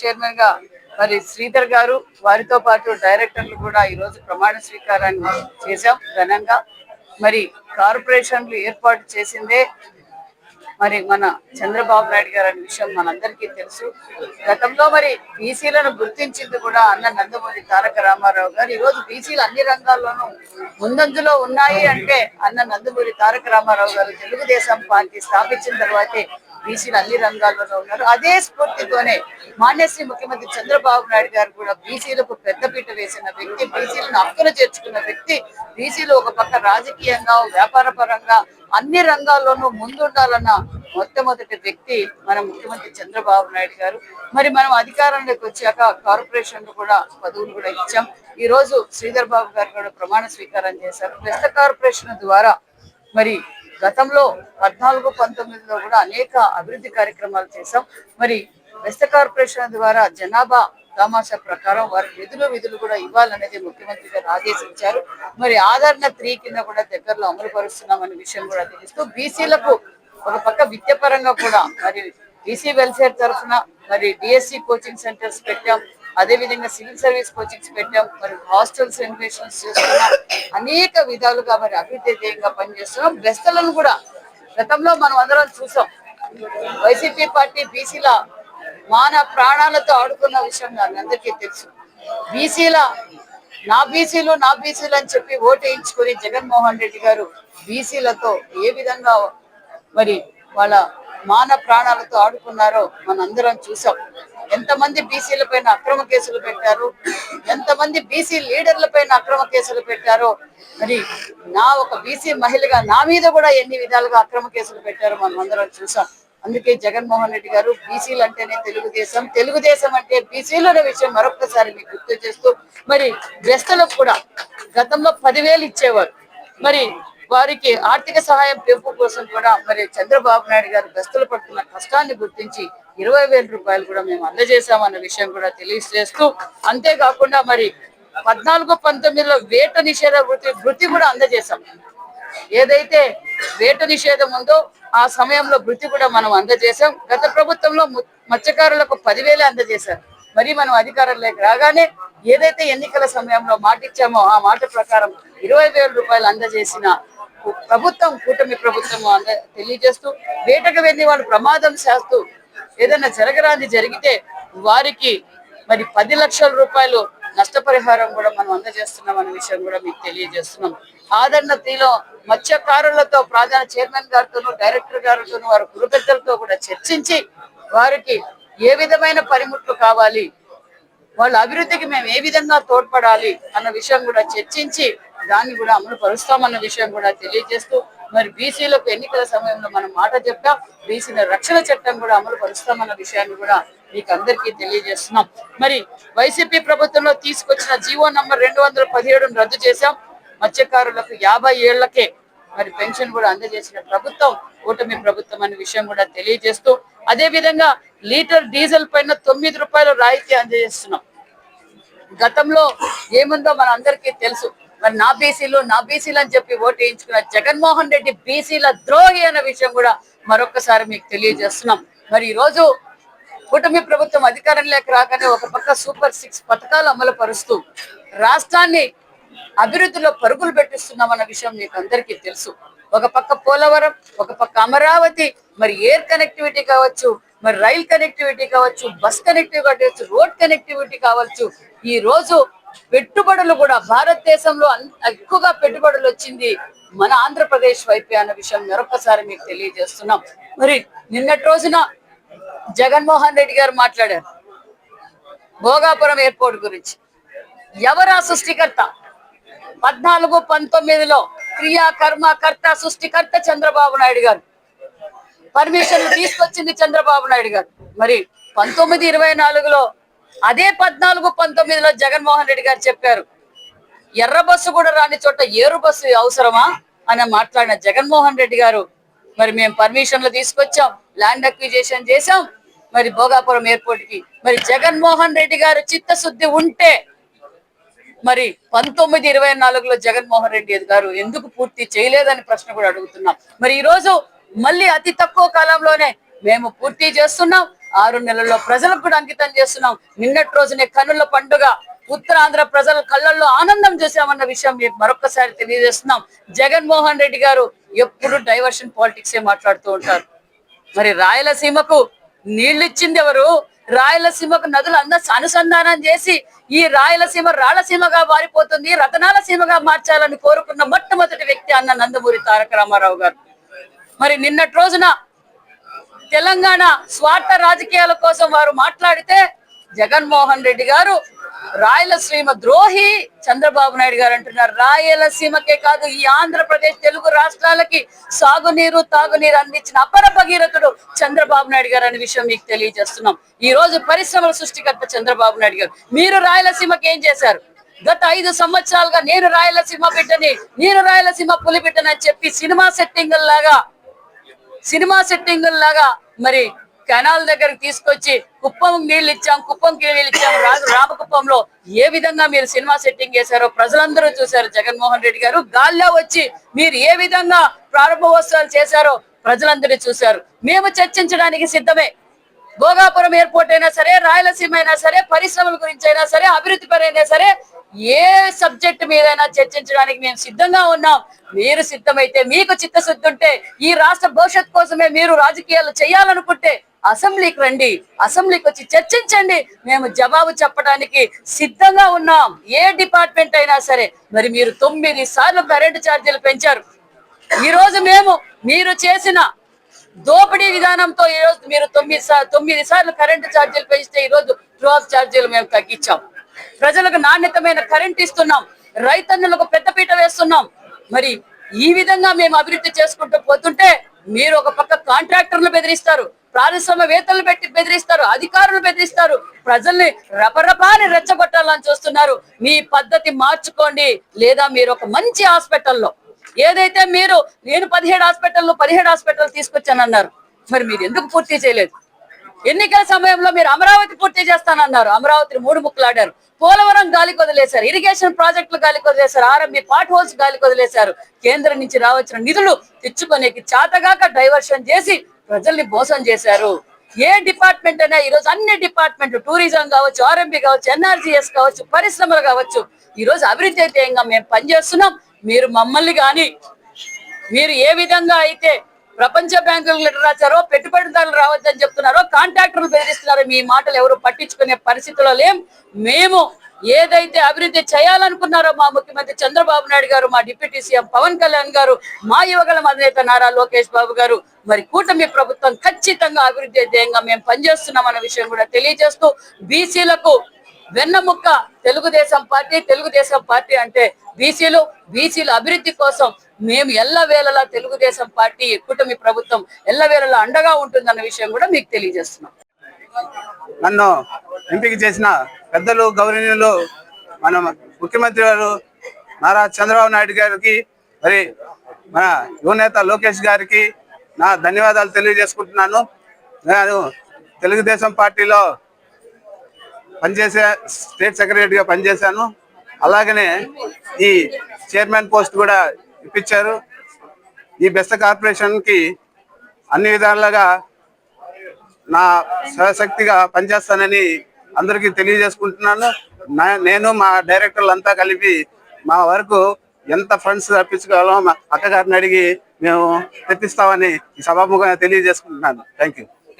చైర్మన్గా మరి శ్రీధర్ గారు వారితో పాటు డైరెక్టర్లు కూడా ఈ రోజు ప్రమాణ స్వీకారాన్ని చేశాం ఘనంగా. మరి కార్పొరేషన్లు ఏర్పాటు చేసిందే మరి మన చంద్రబాబు నాయుడు గారు అనే విషయం మనందరికీ తెలుసు. గతంలో మరి బీసీలను గుర్తించింది కూడా అన్న నందమూరి తారక రామారావు గారు. ఈ రోజు బీసీలు అన్ని రంగాల్లోనూ ముందంజలో ఉన్నాయి అంటే అన్న నందమూరి తారక రామారావు గారు తెలుగుదేశం పార్టీ స్థాపించిన తర్వాతే బీసీలు అన్ని రంగాల్లోనూ ఉన్నారు. అదే స్ఫూర్తితోనే మాన్యశ్రీ ముఖ్యమంత్రి చంద్రబాబు నాయుడు గారు కూడా బీసీలకు పెద్దపీట వేసిన వ్యక్తి బీసీలను హక్కులు చేర్చుకున్న వ్యక్తి బీసీలు ఒక పక్క రాజకీయంగా వ్యాపార పరంగా అన్ని రంగాల్లోనూ ముందుండాలన్న మొట్టమొదటి వ్యక్తి మన ముఖ్యమంత్రి చంద్రబాబు నాయుడు గారు. మరి మనం అధికారంలోకి వచ్చాక కార్పొరేషన్ కూడా పదవులు కూడా ఇచ్చాం. ఈ రోజు శ్రీధర్ బాబు గారు కూడా ప్రమాణ స్వీకారం చేశారు. ప్రస్తుత కార్పొరేషన్ ద్వారా మరి గతంలో పద్నాలుగు పంతొమ్మిదిలో కూడా అనేక అభివృద్ధి కార్యక్రమాలు చేశాం. మరి వెస్ట్ కార్పొరేషన్ ద్వారా జనాభా తమాషా ప్రకారం వారి నిధులు విధులు కూడా ఇవ్వాలనేది ముఖ్యమంత్రి గారు ఆదేశించారు. మరి ఆదరణ త్రీ కింద కూడా దగ్గరలో అమలు పరుస్తున్నామనే విషయం కూడా తెలుస్తూ బీసీలకు ఒక పక్క విద్యాపరంగా కూడా మరి బీసీ వెల్ఫేర్ తరఫున మరి డిఎస్సి కోచింగ్ సెంటర్స్ పెట్టాం. అదే విధంగా సివిల్ సర్వీస్ కోచింగ్స్ పెట్టాం మరి హాస్టల్స్ రెనోవేషన్స్ చేస్తున్నాం అనేక విధాలుగా మరి అభివృద్ధి ధ్యేయంగా పనిచేస్తున్నాం. బెస్తలను కూడా గతంలో మనం అందరం చూసాం. వైసీపీ పార్టీ బీసీల మాన ప్రాణాలతో ఆడుకున్న విషయం నాకు అందరికీ తెలుసు. బీసీల నా బీసీలు నా బీసీలు అని చెప్పి ఓటు వేయించుకొని జగన్మోహన్ రెడ్డి గారు బీసీలతో ఏ విధంగా మరి వాళ్ళ మాన ప్రాణాలతో ఆడుకున్నారో మనందరం చూసాం. ఎంతమంది బీసీల పైన అక్రమ కేసులు పెట్టారు? ఎంతమంది బీసీ లీడర్ల పైన అక్రమ కేసులు పెట్టారో? మరి నా ఒక బీసీ మహిళగా నా మీద కూడా ఎన్ని విధాలుగా అక్రమ కేసులు పెట్టారో మనం అందరం చూసాం. అందుకే జగన్మోహన్ రెడ్డి గారు బీసీలు అంటేనే తెలుగుదేశం. తెలుగుదేశం అంటే బీసీలు అనే విషయం మరొకసారి మీకు గుర్తు చేస్తూ మరి వ్యస్తలకు కూడా గతంలో పదివేలు ఇచ్చేవారు. మరి వారికి ఆర్థిక సహాయం పెంపు కోసం కూడా మరి చంద్రబాబు నాయుడు గారు గస్తులు పడుతున్న కష్టాన్ని గుర్తించి ఇరవై వేల రూపాయలు కూడా మేము అందజేశామన్న విషయం కూడా తెలియజేస్తూ అంతేకాకుండా మరి పద్నాలుగు పంతొమ్మిదిలో వేట నిషేధ వృత్తి వృత్తి కూడా అందజేశాం. ఏదైతే వేట నిషేధం ఉందో ఆ సమయంలో వృత్తి కూడా మనం అందజేశాం. గత ప్రభుత్వంలో మత్స్యకారులకు పదివేలే అందజేశారు. మరి మనం అధికారంలోకి రాగానే ఏదైతే ఎన్నికల సమయంలో మాట ఇచ్చామో ఆ మాట ప్రకారం ఇరవై వేల రూపాయలు అందజేసిన ప్రభుత్వం కూటమి ప్రభుత్వం అంద తెలియజేస్తూ వేటకు వెళ్ళి వాళ్ళు ప్రమాదం చేస్తూ ఏదైనా జరగరాని జరిగితే వారికి మరి పది లక్షల రూపాయలు నష్టపరిహారం కూడా మనం అందజేస్తున్నాం అనే విషయం కూడా మీకు తెలియజేస్తున్నాం. ఆదరణ తీలో మత్స్యకారులతో ప్రధాన చైర్మన్ గారితోనూ డైరెక్టర్ గారితోనూ వారి గురు పెద్దలతో కూడా చర్చించి వారికి ఏ విధమైన పనిముట్లు కావాలి వాళ్ళ అభివృద్ధికి మేము ఏ విధంగా తోడ్పడాలి అన్న విషయం కూడా చర్చించి దాన్ని కూడా అమలు పరుస్తామన్న విషయం కూడా తెలియజేస్తూ మరి బీసీలకు ఎన్నికల సమయంలో మనం మాట చెప్పాం బీసీల రక్షణ చట్టం కూడా అమలు పరుస్తామన్న విషయాన్ని కూడా మీకు అందరికీ తెలియజేస్తున్నాం. మరి వైసీపీ ప్రభుత్వంలో తీసుకొచ్చిన జీవో నంబర్ రెండు వందల పదిహేడును రద్దు చేశాం. మత్స్యకారులకు యాభై ఏళ్ళకే మరి పెన్షన్ కూడా అందజేసిన ప్రభుత్వం కూటమి ప్రభుత్వం అనే విషయం కూడా తెలియజేస్తూ అదే విధంగా లీటర్ డీజిల్ పైన తొమ్మిది రూపాయలు రాయితీ అందజేస్తున్నాం. గతంలో ఏముందో మన అందరికీ తెలుసు. మరి నా బీసీలు నా బీసీలు అని చెప్పి ఓటు వేయించుకున్న జగన్మోహన్ రెడ్డి బీసీల ద్రోహి అనే విషయం కూడా మరొకసారి మీకు తెలియజేస్తున్నాం. మరి ఈ రోజు కూటమి ప్రభుత్వం అధికారంలోకి రాగానే ఒక పక్క సూపర్ సిక్స్ పథకాలు అమలు పరుస్తూ రాష్ట్రాన్ని అభివృద్ధిలో పరుగులు పెట్టిస్తున్నామన్న విషయం మీకు అందరికీ తెలుసు. ఒక పక్క పోలవరం ఒక పక్క అమరావతి మరి ఎయిర్ కనెక్టివిటీ కావచ్చు మరి రైల్ కనెక్టివిటీ కావచ్చు బస్ కనెక్టివిటీ కావచ్చు రోడ్ కనెక్టివిటీ కావచ్చు ఈ రోజు పెట్టుబడులు కూడా భారతదేశంలో ఎక్కువగా పెట్టుబడులు వచ్చింది మన ఆంధ్రప్రదేశ్ వైపే అన్న విషయం మరొకసారి మీకు తెలియజేస్తున్నాం. మరి నిన్నటి రోజున జగన్మోహన్ రెడ్డి గారు మాట్లాడారు భోగాపురం ఎయిర్పోర్ట్ గురించి. ఎవరా సృష్టికర్త? పద్నాలుగు పంతొమ్మిదిలో క్రియా కర్త సృష్టికర్త చంద్రబాబు నాయుడు గారు. పర్మిషన్ తీసుకొచ్చింది చంద్రబాబు నాయుడు గారు. మరి పంతొమ్మిది ఇరవై నాలుగులో అదే పద్నాలుగు పంతొమ్మిదిలో జగన్మోహన్ రెడ్డి గారు చెప్పారు ఎర్ర బస్సు కూడా రాని చోట ఏరు బస్సు అవసరమా? అని మాట్లాడిన జగన్మోహన్ రెడ్డి గారు మరి మేము పర్మిషన్లు తీసుకొచ్చాం ల్యాండ్ అక్విజేషన్ చేశాం మరి భోగాపురం ఎయిర్పోర్ట్కి మరి జగన్మోహన్ రెడ్డి గారు చిత్తశుద్ధి ఉంటే మరి పంతొమ్మిది ఇరవై నాలుగులో జగన్మోహన్ రెడ్డి గారు ఎందుకు పూర్తి చేయలేదని ప్రశ్న కూడా అడుగుతున్నాం. మరి ఈ రోజు మళ్ళీ అతి తక్కువ కాలంలోనే మేము పూర్తి చేస్తున్నాం. ఆరు నెలల్లో ప్రజలకు కూడా అంకితం చేస్తున్నాం. నిన్నటి రోజునే కనుల పండుగ. ఉత్తరాంధ్ర ప్రజల కళ్ళల్లో ఆనందం చూసామన్న విషయం మీకు మరొకసారి తెలియజేస్తున్నాం. జగన్మోహన్ రెడ్డి గారు ఎప్పుడు డైవర్షన్ పాలిటిక్స్ ఏ మాట్లాడుతూ ఉంటారు. మరి రాయలసీమకు నీళ్ళు ఇచ్చింది ఎవరు? రాయలసీమకు నదులు అంద అనుసంధానం చేసి ఈ రాయలసీమ రాయలసీమగా మారిపోతుంది రతనాల సీమగా మార్చాలని కోరుకున్న మొట్టమొదటి వ్యక్తి అన్న నందమూరి తారక రామారావు గారు. మరి నిన్నటి రోజున తెలంగాణ స్వార్థ రాజకీయాల కోసం వారు మాట్లాడితే జగన్మోహన్ రెడ్డి గారు రాయలసీమ ద్రోహి చంద్రబాబు నాయుడు గారు అంటున్నారు. రాయలసీమకే కాదు ఈ ఆంధ్రప్రదేశ్ తెలుగు రాష్ట్రాలకి సాగునీరు తాగునీరు అందించిన అపర భగీరథుడు చంద్రబాబు నాయుడు గారు అనే విషయం మీకు తెలియజేస్తున్నాం. ఈ రోజు పరిశ్రమల సృష్టికర్త చంద్రబాబు నాయుడు గారు. మీరు రాయలసీమకి ఏం చేశారు? గత ఐదు సంవత్సరాలుగా నేను రాయలసీమ బిడ్డని నేను రాయలసీమ పులి బిడ్డని అని చెప్పి సినిమా సెట్టింగ్ లాగా సినిమా సెట్టింగ్ లాగా మరి కెనాల్ దగ్గరకు తీసుకొచ్చి కుప్పం నీళ్ళు ఇచ్చాం కుప్పంకి నీళ్ళు ఇచ్చాం రా- రామకుప్పంలో ఏ విధంగా మీరు సినిమా సెట్టింగ్ చేశారో ప్రజలందరూ చూశారు జగన్మోహన్ రెడ్డి గారు. గాల్లో వచ్చి మీరు ఏ విధంగా ప్రారంభోత్సవాలు చేశారో ప్రజలందరూ చూశారు. మేము చర్చించడానికి సిద్ధమే. భోగాపురం ఎయిర్పోర్ట్ అయినా సరే రాయలసీమ అయినా సరే పరిశ్రమల గురించి అయినా సరే అభివృద్ధి పరైనా సరే ఏ సబ్జెక్ట్ మీదైనా చర్చించడానికి మేము సిద్ధంగా ఉన్నాం. మీరు సిద్ధమైతే మీకు చిత్తశుద్ధి ఉంటే ఈ రాష్ట్ర భవిష్యత్ కోసమే మీరు రాజకీయాలు చేయాలనుకుంటే అసెంబ్లీకి రండి అసెంబ్లీకి వచ్చి చర్చించండి. మేము జవాబు చెప్పడానికి సిద్ధంగా ఉన్నాం. ఏ డిపార్ట్మెంట్ అయినా సరే మరి మీరు తొమ్మిది సార్లు కరెంటు ఛార్జీలు పెంచారు. ఈ రోజు మేము మీరు చేసిన దోపిడీ విధానంతో ఈ రోజు మీరు తొమ్మిది సార్ తొమ్మిది సార్లు కరెంటు ఛార్జీలు పెంచితే ఈ రోజు డ్రాప్ ఛార్జీలు మేము తగ్గించాం. ప్రజలకు నాణ్యతమైన కరెంట్ ఇస్తున్నాం. రైతన్నులకు పెద్దపీట వేస్తున్నాం. మరి ఈ విధంగా మేము అభివృద్ధి చేసుకుంటూ పోతుంటే మీరు ఒక పక్క కాంట్రాక్టర్లు బెదిరిస్తారు పారిశ్రామికవేత్తలు పెట్టి బెదిరిస్తారు అధికారులు బెదిరిస్తారు ప్రజల్ని రపరపాని రెచ్చగొట్టాలని చూస్తున్నారు. మీ పద్ధతి మార్చుకోండి. లేదా మీరు ఒక మంచి హాస్పిటల్లో ఏదైతే మీరు నేను పదిహేడు హాస్పిటల్లో పదిహేడు హాస్పిటల్ తీసుకొచ్చానన్నారు. మరి మీరు ఎందుకు పూర్తి చేయలేదు? ఎన్నికల సమయంలో మీరు అమరావతి పూర్తి చేస్తానన్నారు. అమరావతిని మూడు ముక్కలాడారు. పోలవరం గాలికి వదిలేశారు ఇరిగేషన్ ప్రాజెక్టులు గాలికి వదిలేశారు ఆర్ఎంబి పాట్ హోల్స్ గాలికి వదిలేశారు కేంద్రం నుంచి రావచ్చిన నిధులు తెచ్చుకునేకి చాతగాక డైవర్షన్ చేసి ప్రజల్ని మోసం చేశారు. ఏ డిపార్ట్మెంట్ అయినా ఈరోజు అన్ని డిపార్ట్మెంట్లు టూరిజం కావచ్చు ఆర్ఎంబి కావచ్చు ఎన్ఆర్జీఎస్ కావచ్చు పరిశ్రమలు కావచ్చు ఈరోజు అభివృద్ధి అయితే మేము పనిచేస్తున్నాం. మీరు మమ్మల్ని కానీ మీరు ఏ విధంగా అయితే ప్రపంచ బ్యాంకులకు లెటర్ రాశారో పెట్టుబడిదారులు రావద్దని చెప్తున్నారో కాంట్రాక్టర్లు బెదిరిస్తున్నారో. మీ మాటలు ఎవరు పట్టించుకునే పరిస్థితిలో లేం. మేము ఏదైతే అభివృద్ధి చేయాలనుకున్నారో మా ముఖ్యమంత్రి చంద్రబాబు నాయుడు గారు మా డిప్యూటీ సీఎం పవన్ కళ్యాణ్ గారు మా యువగల అధినేత నారా లోకేష్ బాబు గారు మరి కూటమి ప్రభుత్వం ఖచ్చితంగా అభివృద్ధి ధ్యేయంగా మేము పనిచేస్తున్నాం అన్న విషయం కూడా తెలియజేస్తూ బీసీలకు వెన్నముక్క తెలుగుదేశం పార్టీ తెలుగుదేశం పార్టీ అంటే బీసీలు బీసీల అభివృద్ధి కోసం మేము ఎల్ల వేళలా తెలుగుదేశం పార్టీ కూటమి ప్రభుత్వం ఎల్లవేళలా అండగా ఉంటుందన్న విషయం కూడా మీకు తెలియజేస్తున్నాం. నన్ను ఎంపిక చేసిన పెద్దలు గౌరవనీయులు మన ముఖ్యమంత్రి గారు నారా చంద్రబాబు నాయుడు గారికి మరి మన యువనేత లోకేష్ గారికి నా ధన్యవాదాలు తెలియజేసుకుంటున్నాను. నేను తెలుగుదేశం పార్టీలో పనిచేసే స్టేట్ సెక్రటరీగా పనిచేశాను. అలాగనే ఈ చైర్మన్ పోస్ట్ కూడా ఇప్పించారు. ఈ బెస్ట్ కార్పొరేషన్కి అన్ని విధాలుగా నా సశక్తిగా పనిచేస్తానని అందరికీ తెలియజేసుకుంటున్నాను. నా- నేను మా డైరెక్టర్లు అంతా కలిపి మా వరకు ఎంత ఫండ్స్ రప్పించగలం మా అక్కగారిని అడిగి మేము తెప్పిస్తామని సభాముఖంగా తెలియజేసుకుంటున్నాను. Thank you